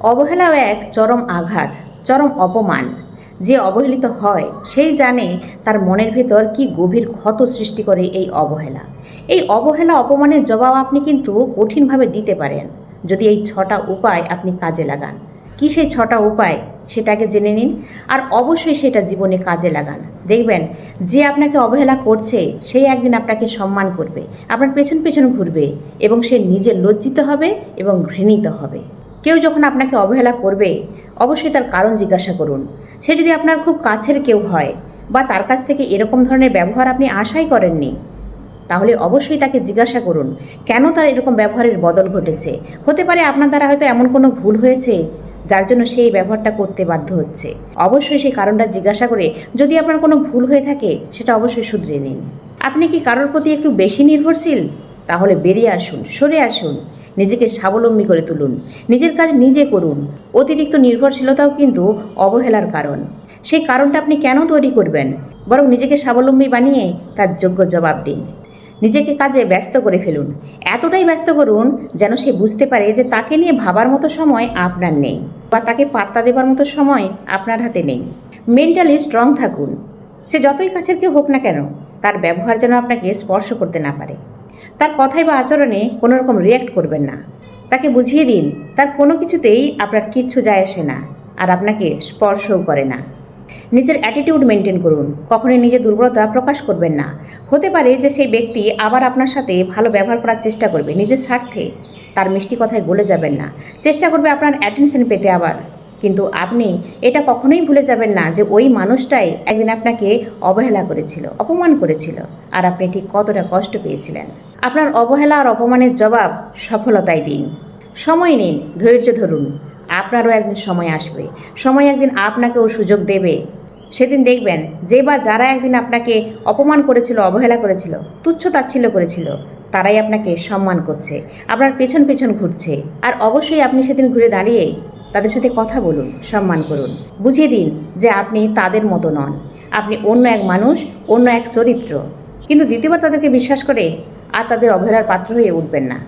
অবহেলাও এক চরম আঘাত, চরম অপমান। যে অবহেলিত হয়, সেই জানে তার মনের ভেতর কি গভীর ক্ষত সৃষ্টি করে এই অবহেলা। এই অবহেলা অপমানের জবাব আপনি কিন্তু কঠিনভাবে দিতে পারেন। যদি এই ছটা উপায় আপনি কাজে লাগান। কি সেই ছটা উপায়? সেটাকে জেনে নিন। আর অবশ্যই সেটা জীবনে কাজে লাগান। দেখবেন, যে আপনাকে অবহেলা করছে সেই একদিন আপনাকে সম্মান করবে। আপনার পেছন পেছন ঘুরবে এবং সে নিজে লজ্জিত হবে এবং ঘৃণিত হবে। কেউ যখন আপনাকে অবহেলা করবে, অবশ্যই তার কারণ জিজ্ঞাসা করুন। সে যদি আপনার খুব কাছের কেউ হয় বা তার কাছ থেকে এরকম ধরনের ব্যবহার আপনি আশাই করেননি, তাহলে অবশ্যই তাকে জিজ্ঞাসা করুন, কেন তার এরকম ব্যবহারের বদল ঘটেছে? হতে পারে আপনার দ্বারা হয়তো এমন কোনো ভুল হয়েছে, যার জন্য সেই ব্যবহারটা করতে বাধ্য হচ্ছে। অবশ্যই সেই কারণটা জিজ্ঞাসা করে যদি আপনার কোনো ভুল হয়ে থাকে, সেটা অবশ্যই শুধরে নিন। আপনি কি কারোর প্রতি একটু বেশি নির্ভরশীল? তাহলে বেরিয়ে আসুন, সরে আসুন, নিজেকে স্বাবলম্বী করে তুলুন, নিজের কাজ নিজে করুন। অতিরিক্ত নির্ভরশীলতাও কিন্তু অবহেলার কারণ। সেই কারণটা আপনি কেন তৈরি করবেন? বরং নিজেকে স্বাবলম্বী বানিয়ে তার যোগ্য জবাব দিন। নিজেকে কাজে ব্যস্ত করে ফেলুন। এতটাই ব্যস্ত করুন যেন সে বুঝতে পারে যে তাকে নিয়ে ভাবার মতো সময় আপনার নেই বা তাকে পাত্তা দেবার মতো সময় আপনার হাতে নেই। মেন্টালি স্ট্রং থাকুন। সে যতই কাছের কেউ হোক না কেন, তার ব্যবহার যেন আপনাকে স্পর্শ করতে না পারে। তার কথায় বা আচরণে কোনো রকম রিয়্যাক্ট করবেন না। তাকে বুঝিয়ে দিন, তার কোনো কিছুতেই আপনার কিচ্ছু যায় আসে না আর আপনাকে স্পর্শও করে না। নিজের অ্যাটিটিউড মেনটেন করুন, কখনোই নিজের দুর্বলতা প্রকাশ করবেন না। হতে পারে যে সেই ব্যক্তি আবার আপনার সাথে ভালো ব্যবহার করার চেষ্টা করবে, নিজের স্বার্থে তার মিষ্টি কথায় গলে যাবেন না। চেষ্টা করবে আপনার অ্যাটেনশন পেতে আবার, কিন্তু আপনি এটা কখনোই ভুলে যাবেন না যে ওই মানুষটাই একদিন আপনাকে অবহেলা করেছিল, অপমান করেছিল, আর আপনি ঠিক কতটা কষ্ট পেয়েছিলেন। আপনার অবহেলা আর অপমানের জবাব সফলতায় দিন। সময় নিন, ধৈর্য ধরুন। আপনারও একদিন সময় আসবে। সময় একদিন আপনাকেও সুযোগ দেবে। সেদিন দেখবেন, যে বা যারা একদিন আপনাকে অপমান করেছিল, অবহেলা করেছিল, তুচ্ছ তাচ্ছিল্য করেছিল, তারাই আপনাকে সম্মান করছে, আপনার পেছন পেছন ঘুরছে। আর অবশ্যই আপনি সেদিন ঘুরে দাঁড়িয়ে তাদের সাথে কথা বলুন, সম্মান করুন। বুঝিয়ে দিন যে আপনি তাদের মতো নন। আপনি অন্য এক মানুষ, অন্য এক চরিত্র। কিন্তু দ্বিতীয়বার তাদেরকে বিশ্বাস করে আর তাদের অবহেলার পাত্র হয়ে উঠবেন না।